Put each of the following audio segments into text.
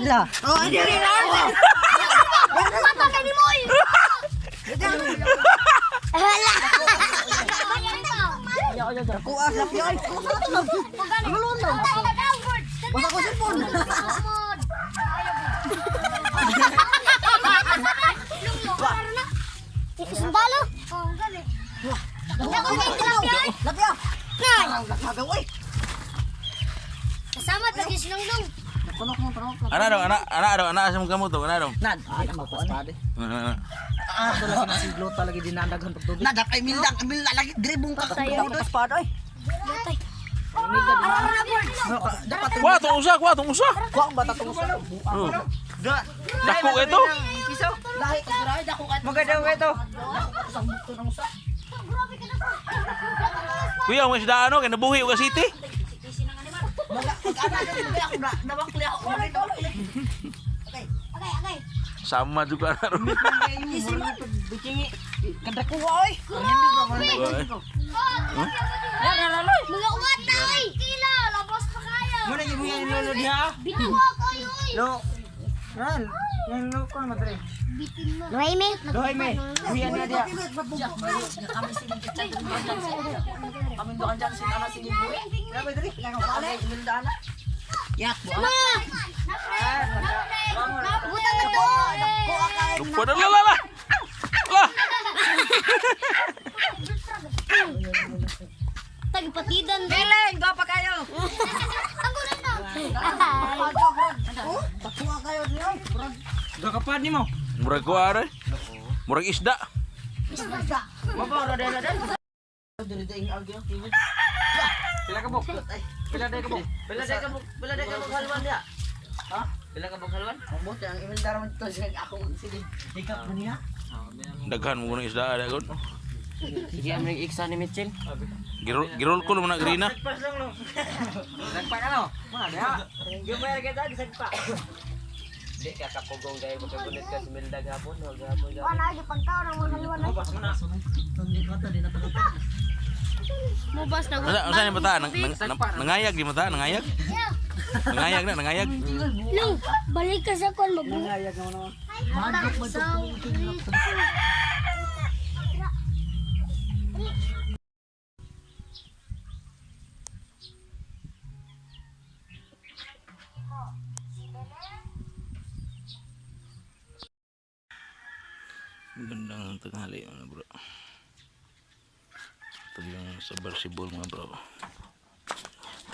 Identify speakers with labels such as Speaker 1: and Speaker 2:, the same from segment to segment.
Speaker 1: nila. Oh, hindi rin
Speaker 2: Mata ka ni Moy. Wala.
Speaker 1: Ako ah, lapi oy. Basta ko sipon.
Speaker 2: Sundalo? Oo, gali. Ako may tilapia.
Speaker 1: Lapi ah.
Speaker 2: Nay, kasama lagi si Longlong.
Speaker 1: Panok mo, panok mo.
Speaker 3: Ana daw, ana, ana daw, ana sa mo to, ana daw.
Speaker 1: Nad, ay magpas pa de.
Speaker 3: Ana, ana.
Speaker 1: Ah, ito lagi na siglo talaga dinadaghan pag tubig. Nad, ay mildak, mildak lagi dribong ka. Pas pa oy.
Speaker 2: Gatay. Na board.
Speaker 1: Dapat
Speaker 3: Kuha tong usa, kuha tong usa.
Speaker 1: Kuha ang bata tong usa.
Speaker 3: Oh.
Speaker 1: Da.
Speaker 3: Dako ito.
Speaker 1: Piso. Lahi ka dira, dako ka. Magadaw ito.
Speaker 3: Kuya, mo isda ano, kay nabuhi og city.
Speaker 2: Okay, okay.
Speaker 3: Sama juga na ron.
Speaker 1: Kada ko oy.
Speaker 2: Mga uwat na, oy. Kila, labas pa kayo.
Speaker 1: Muna yung mga lolo diha.
Speaker 2: Bitawa kayo, oy.
Speaker 1: Lo. Ran, yung lo ko madre.
Speaker 2: Bitin mo. Noemi.
Speaker 1: Loy me. Uyan na dia. Kami doon dyan sin ana sin ibu. Grabe diri, lang ang pala, imilda na. Yak bo.
Speaker 2: Butang na to.
Speaker 3: Lupa na la la la. La.
Speaker 2: Tagpatidan.
Speaker 1: Go pa kayo.
Speaker 2: Ako na
Speaker 1: Pakuha kayo diyo. Gakapad ni mo.
Speaker 3: Murag kuha rin. Murag isda.
Speaker 1: Mabaro dai dai. Diri dai ang agyo. Pila ka bok? Pila dai ka bok? Pila dai ka bok? Pila dai ka bok halwan dia? Ha? Pila ka bok halwan? Mabot ang ra man to sige ako sige. Hikap na niya.
Speaker 3: Daghan mo ng isda ada kon.
Speaker 1: Sige aming iksa ni Mitchell.
Speaker 3: Girol girol ko naman na grina.
Speaker 1: Sagpa ka no? Mga diha. Yung mayar kita gisagpa. Di ka kapugong dahil magkagulit ka si Milda gapon o gapon gapon.
Speaker 2: Wala, di pagkaw ng mga haluan.
Speaker 1: Mabas mo na.
Speaker 2: Mubas na.
Speaker 3: Asa asa ni mata nang nang- nang- nangayag di mata nangayag. Nangayag na nangayag.
Speaker 2: Long, balik ka sa kon.
Speaker 1: Nangayag naman naman.
Speaker 2: Madok mo
Speaker 3: Gandang tanghali mga bro. Ito yung submersible mga bro.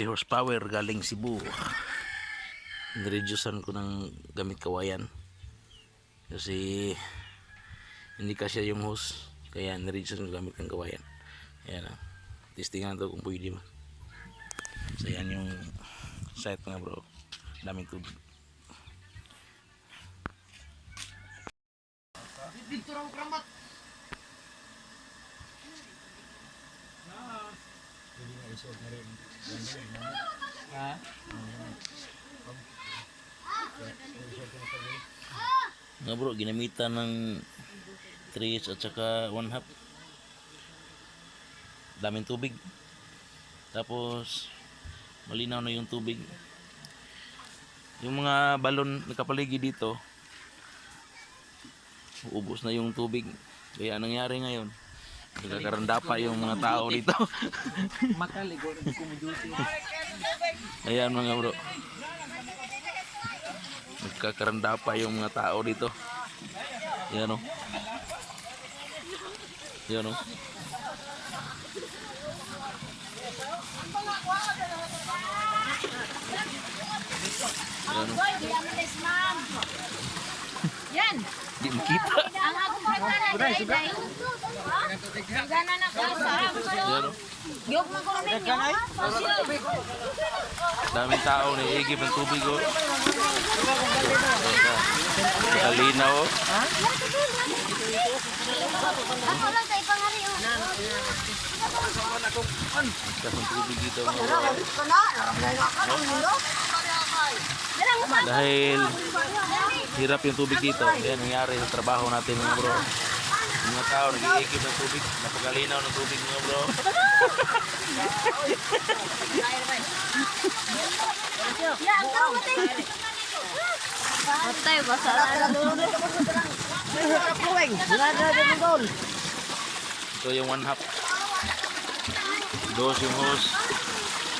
Speaker 3: 3 horsepower galing Cebu. Nireducean ko ng gamit kawayan. Kasi hindi kasya yung hose. Kaya nireducean ko gamit ng kawayan. Ayan na. Testingan natin kung pwede man. So yan yung site mga bro. Daming tubig. Nga bro, ginamitan ng 3 at saka 1 half. Daming tubig. Tapos, malinaw na yung tubig. Yung mga balon nakapaligid dito, ubos na yung tubig. Kaya anong nangyari ngayon? Nagkakaranda pa yung mga tao dito.
Speaker 1: Makaligo na kumuduti.
Speaker 3: Ayan mga bro. Nagkakaranda pa yung mga tao dito. Yan o. Yan o. Yan o.
Speaker 2: Yan.
Speaker 3: Di makita.
Speaker 2: Sa.
Speaker 3: O. Daming tao na iigib ng tubig o. Kalinaw o.
Speaker 2: Ako lang kay pangari.
Speaker 3: Taas ng tubig dito. Dahil hirap yung tubig dito. Kaya nangyari sa trabaho natin mga bro. Yung mga tao nag-iikip ng tubig. Napagalinaw ng tubig mga bro.
Speaker 2: Matay, basa
Speaker 3: Ito yung one half. Dos yung hose.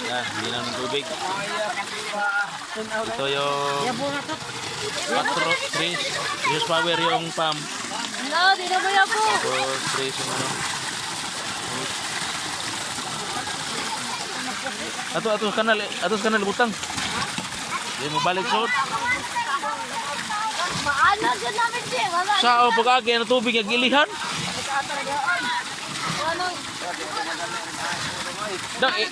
Speaker 3: Yan, linaw ng tubig. Ito yung patro, tres. Tres power yung pump.
Speaker 2: No, di na ba ako?
Speaker 3: Tapos tres yung ano. Ato, ato kanal, ato kanal butang. Di mo balik suot.
Speaker 2: Maano dyan namin siya. Wala.
Speaker 3: Sa o pag-agi ng tubig ang gilihan.
Speaker 2: Ano?
Speaker 3: Dang, eh,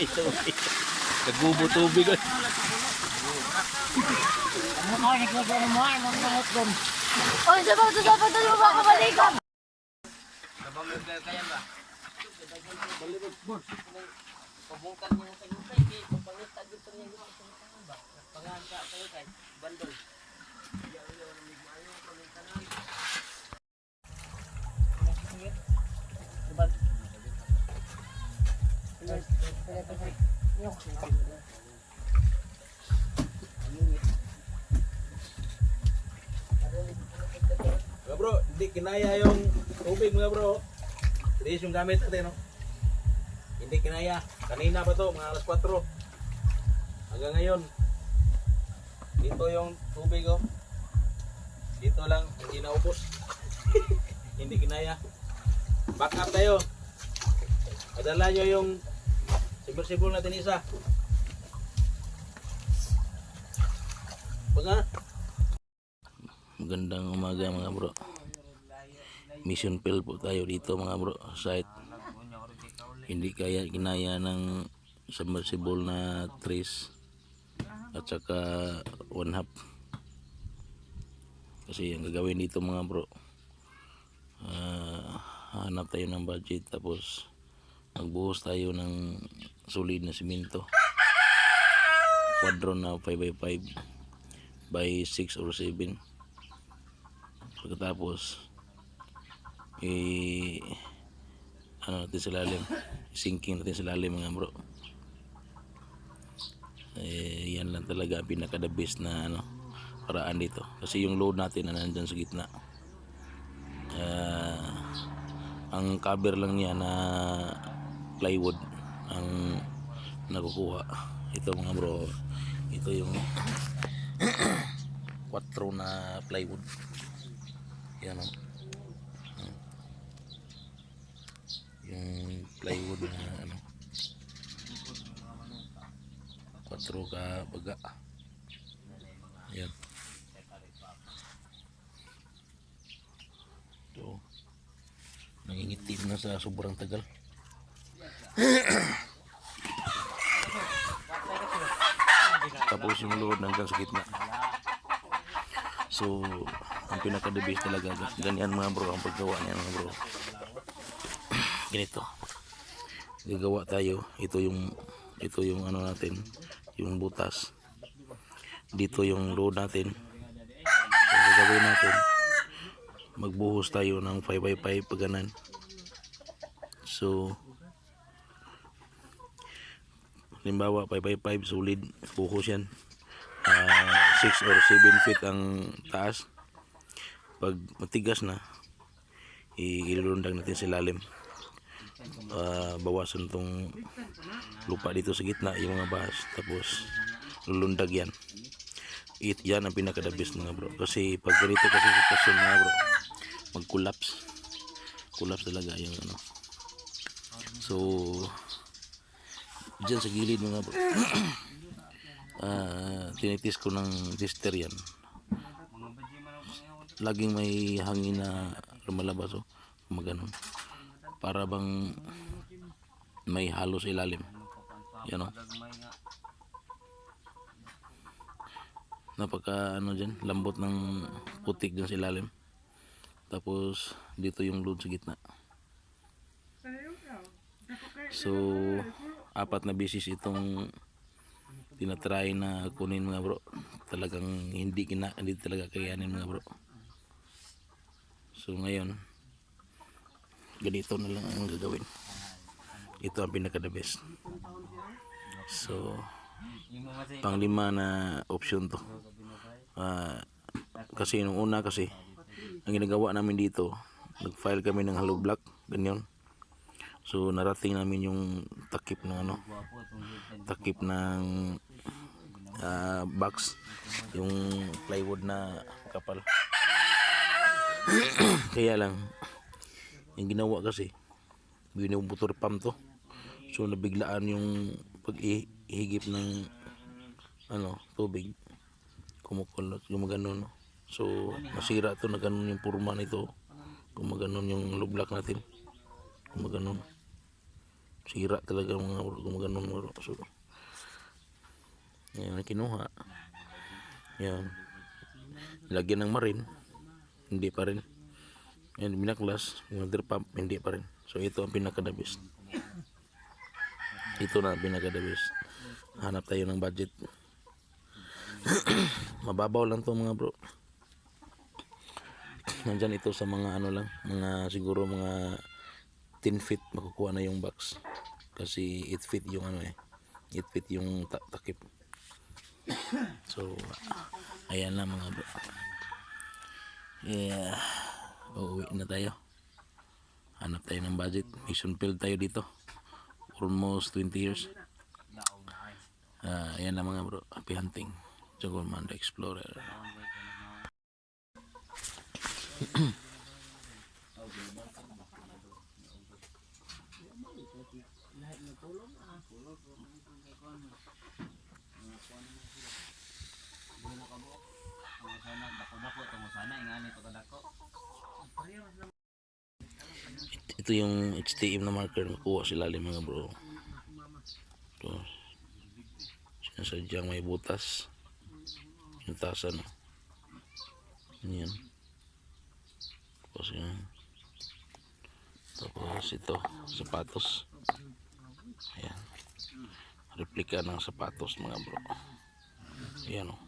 Speaker 3: ito, Nagubo tubig. eh.
Speaker 2: Oy, sa ba? Sa ba? Sa ba? Kabalikan.
Speaker 1: Pabungkan niya sa gupay, kay pagpangita dito niya gusto sa mga ba. Panganta kayo kay bandol.
Speaker 3: Mga bro, hindi kinaya yung tubig mga bro. Tiis yung gamit natin, no? Hindi kinaya. Kanina pa to, mga alas 4. Hanggang ngayon. Dito yung tubig, oh. Dito lang, hindi naubos. hindi kinaya. Back up tayo. Padala nyo yung submersible natin isa. Pag Magandang umaga mga bro. Mission field po tayo dito mga bro. Site. Hindi kaya kinaya ng submersible na trace at saka one half. Kasi ang gagawin dito mga bro. ah, hanap tayo ng budget tapos magbuhos tayo ng solid na simento. Quadron na 5x5 by 6 or 7 pagkatapos eh ano natin sa lalim? Sinking natin sa lalim mga bro. Eh yan lang talaga pinaka the best na ano paraan dito. Kasi yung load natin na nandyan sa gitna. Ah, ang cover lang niya na plywood ang nakukuha. Ito mga bro ito yung 4 na plywood. Yan o yung plywood na ano 4 ka baga. Yan. Ito nangingitim na sa sobrang tagal tapos yung load hanggang sa gitna So, ang pinaka the best talaga ganyan mga bro ang paggawa niya mga bro. Ganito. Gagawa tayo. Ito yung ito yung ano natin, yung butas. Dito yung load natin. So, gagawin natin. Magbuhos tayo ng 5x5 paganan. So, halimbawa 5x5 solid buhos yan. Ah, 6 or 7 feet ang taas. Pag matigas na ilulundag natin sa ilalim. Ah, bawasan tong lupa dito sa gitna yung mga bahas. Tapos lulundag yan. It yan ang pinaka the best mga bro. Kasi pag ganito kasi sitwasyon mga bro mag collapse collapse talaga yung ano. So dyan sa gilid mga bro ah tinitis ko ng tester yan. Laging may hangin na lumalabas oh. Maganon para bang may halo sa ilalim. Yan oh. Napaka ano dyan lambot ng putik dyan sa ilalim. Tapos dito yung load sa gitna. So apat na bisis itong tinatry na kunin mga bro. Talagang hindi kina hindi talaga kayanin mga bro. So ngayon ganito na lang ang gagawin. Ito ang pinaka the best. So panglima na option to. Ah, kasi nung una kasi ang ginagawa namin dito nag-file kami ng hollow block ganyan so narating namin yung takip ng ano takip ng ah, box yung plywood na kapal. Kaya lang yung ginawa kasi binubutor pump to. So nabiglaan yung paghigip ng ano tubig. Kumukulot gumaganon no? so masira to na ganun yung purma nito. Gumaganon yung lublak natin. Gumaganon sira talaga mga bro gumaganon bro so yan ang kinuha. Yan. Lagyan ng marin. Hindi pa rin. Yan binaklas. Water pump hindi pa rin. So ito ang pinakadabis ito na ang pinakadabis hanap tayo ng budget. Mababaw lang to mga bro. Nandyan ito sa mga ano lang mga siguro mga 10 feet makukuha na yung box kasi 8 feet yung ano eh. 8 feet yung ta- takip. So ayan lang mga bro. Yeah. Uuwi na tayo. Hanap tayo ng budget. Mission field tayo dito. Almost 20 years. Ah, ayan na mga bro. Happy hunting. Jungle Man the Explorer ito yung HTM na marker. Na kuha sila mga bro. Ito. Sinasadyang may butas. Yung tasa no yan tapos yan tapos ito sapatos. Ayan. Replika ng sapatos mga bro. Ayan o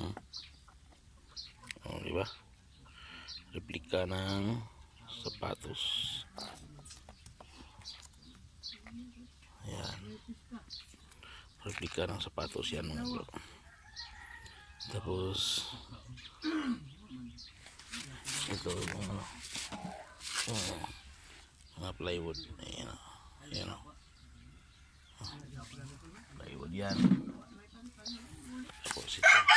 Speaker 3: hmm. oh, diba replika ng sapatos. Ayan. Replika ng sapatos yan mga bro. Tapos ito yung ano oh, mga plywood. Ayan ayan Oh, plywood yan. Tapos ito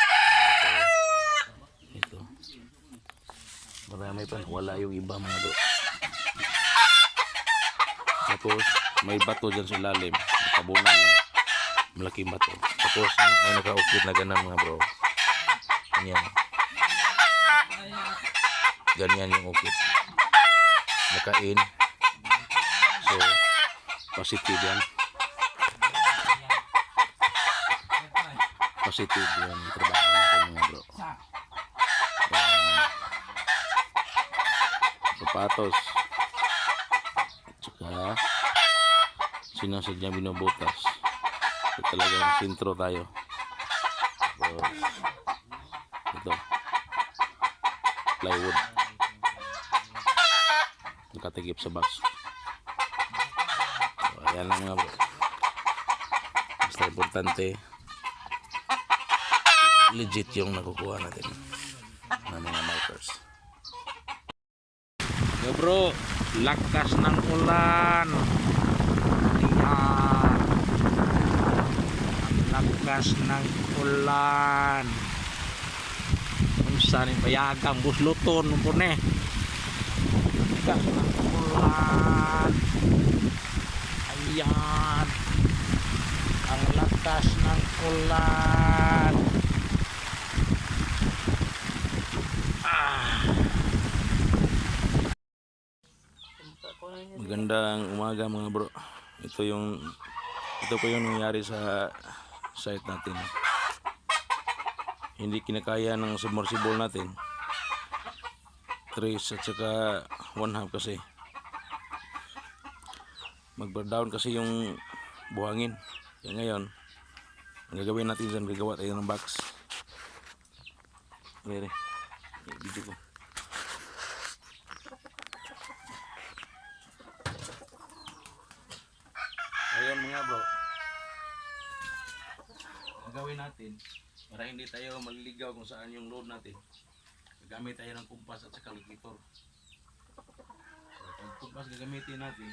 Speaker 3: marami pa wala yung iba mga bro tapos may bato dyan sa ilalim. Nakabunan lang. Malaking bato. Tapos may nakaukit na ganun mga bro. Ganyan. Ganyan yung ukit. Nakain. So positive yan. Positive yung trabaho natin mga bro Ayan. Sapatos. At saka sinasadya binubutas? So talagang sintro tayo. Tapos ito. Plywood. Nakatigip sa box. So, ayan lang mga bro basta importante legit yung nakukuha natin ng mga markers yo bro. Lakas ng ulan. Ayan. Lakas ng ulan. Unsa ni payagang busluton mo ne? Lakas ng ulan. Ayan. Ang lakas ng ulan magandang umaga mga bro ito yung ito po yung nangyari sa site natin hindi kinakaya ng submersible natin. 3 at saka 1 half kasi mag-down kasi yung buhangin. Kaya ngayon, ang gagawin natin dyan, gagawa tayo ng box. Mere, video ko. Ayun mga bro. Ang gawin natin, para hindi tayo maliligaw kung saan yung load natin, gagamit tayo ng kumpas at saka calculator. So, kumpas gagamitin natin,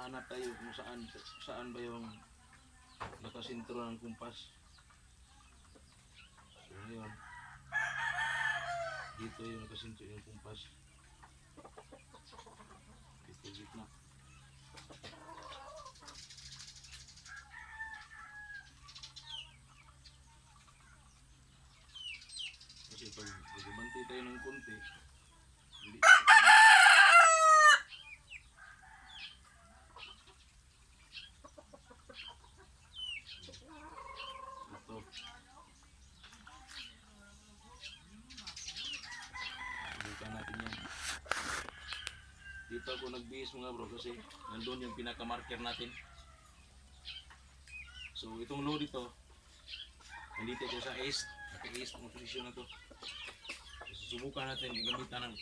Speaker 3: hanap tayo kung saan saan ba yung nakasintro ng kumpas. So, yun. Dito yung nakasintro yung kumpas. Dito gitna. Kasi pag magabante tayo ng konti, hindi ito. Dito ako nagbihis mga bro kasi nandun yung pinaka-marker natin. So itong load ito, nandito ko sa east. Naka-east ang posisyon na to. So, susubukan natin gamitan ng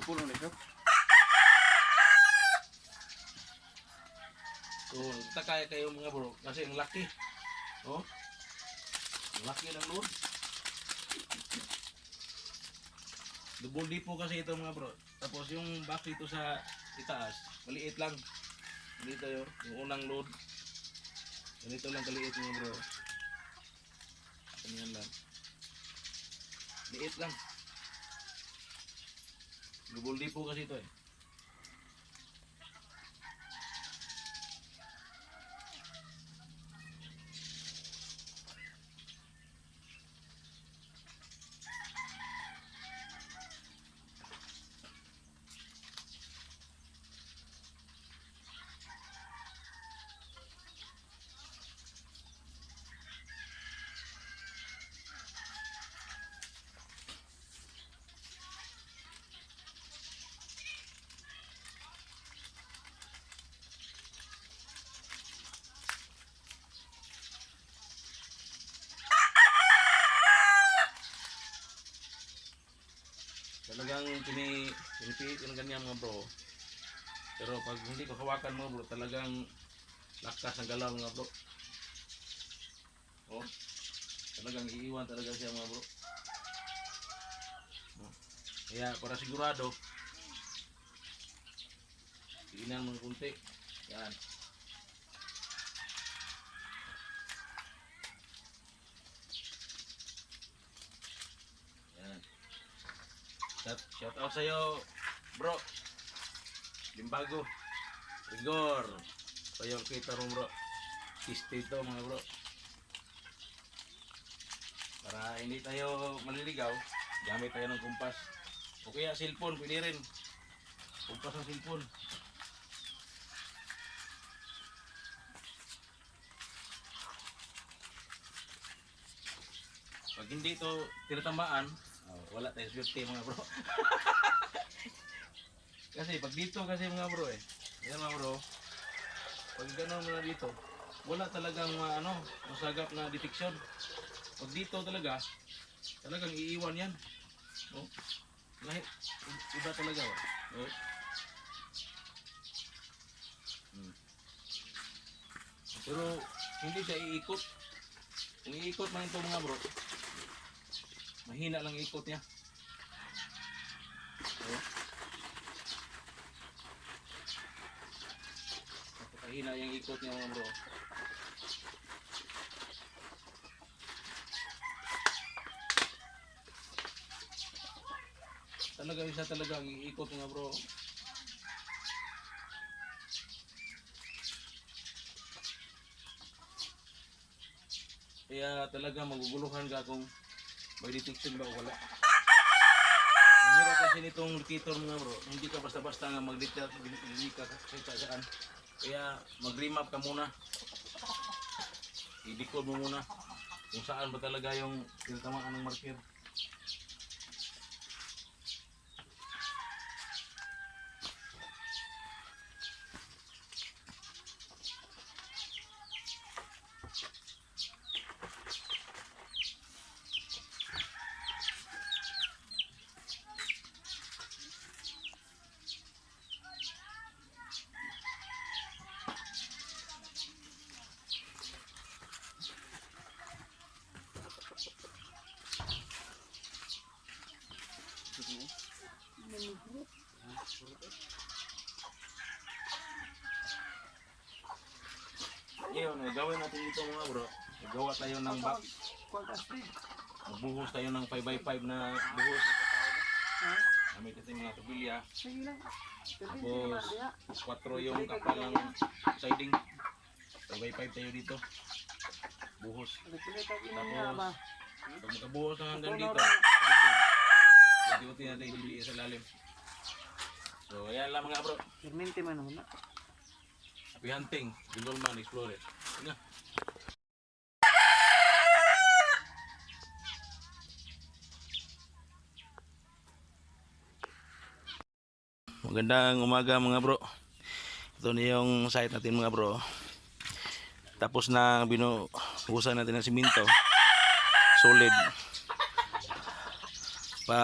Speaker 3: clipper. Syukur na ito. So, takaya kayo mga bro kasi ang laki. Oh. Ang laki ng load. Double D po kasi ito mga bro. Tapos yung box dito sa itaas, maliit lang. Dito yun, yung unang load. Ganito lang kaliit mga bro. Ganyan lang. Liit lang. D po kasi ito eh. Talagang tini pinipilit ganyan mga bro. Pero pag hindi ko hawakan mga bro, talagang lakas ang galaw mga bro. Oh. Talagang iiwan talaga siya mga bro. Oh. Kaya para sigurado, tingnan mo ng kunti. Yan. Yan. Shout, shout out sa'yo, bro. Limbago. Rigor. So kita mo bro. Kiste ito mga bro. Para hindi tayo maliligaw, gamit tayo ng kumpas. O kaya cellphone, pwede rin. Kumpas ng cellphone. Pag hindi ito tinatamaan, oh, wala tayong swerte mga bro. kasi pag dito kasi mga bro eh. Yan mga bro. Pag gano'n na dito, wala talagang ah, ano, masagap na detection. Pag dito talaga, talagang iiwan yan. Oh. Lahat, iba talaga. Oh. Oh. Hmm. Pero hindi siya iikot. Iikot man ito mga bro, mahina lang ikot niya. Oh. Napakahina yung ikot niya mga bro. Talaga isa talaga ang iikot mga bro. Kaya talaga maguguluhan ka kung may detection ba o wala. Ang hirap kasi nitong locator mga bro, hindi ka basta-basta nga mag-detect, hindi ka kahit saan. Kaya mag-remap ka muna. I-decode mo muna kung saan ba talaga yung tinatamaan ng marker. Ngayon, eh, gawin natin dito mga bro. Gawa tayo ng back. Magbuhos tayo ng 5x5 na buhos. Gamit natin mga tubilya. Tapos, 4 yung kapal ng siding. 5x5 tayo dito. Buhos. Tapos, pag makabuhos na hanggang dito, Pwede natin ibili sa lalim. So, ayan lang mga bro.
Speaker 1: Permente man na.
Speaker 3: Happy hunting. Jingle man, explorer. Magandang umaga mga bro. Ito na yung site natin mga bro. Tapos na binuhusan natin ng siminto. Solid. Pa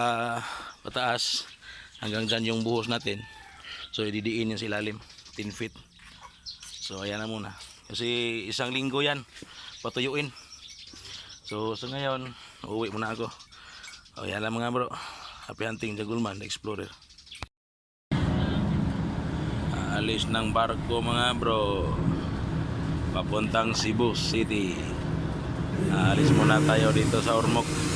Speaker 3: pataas hanggang dyan yung buhos natin. So ididiin yung silalim. 10 feet. So ayan na muna. Kasi isang linggo yan patuyuin. So sa ngayon, uuwi muna ako. O yan lang mga bro. Happy hunting Jagulman Explorer. Aalis ng barko mga bro. Papuntang Cebu City. Aalis muna tayo dito sa Ormoc.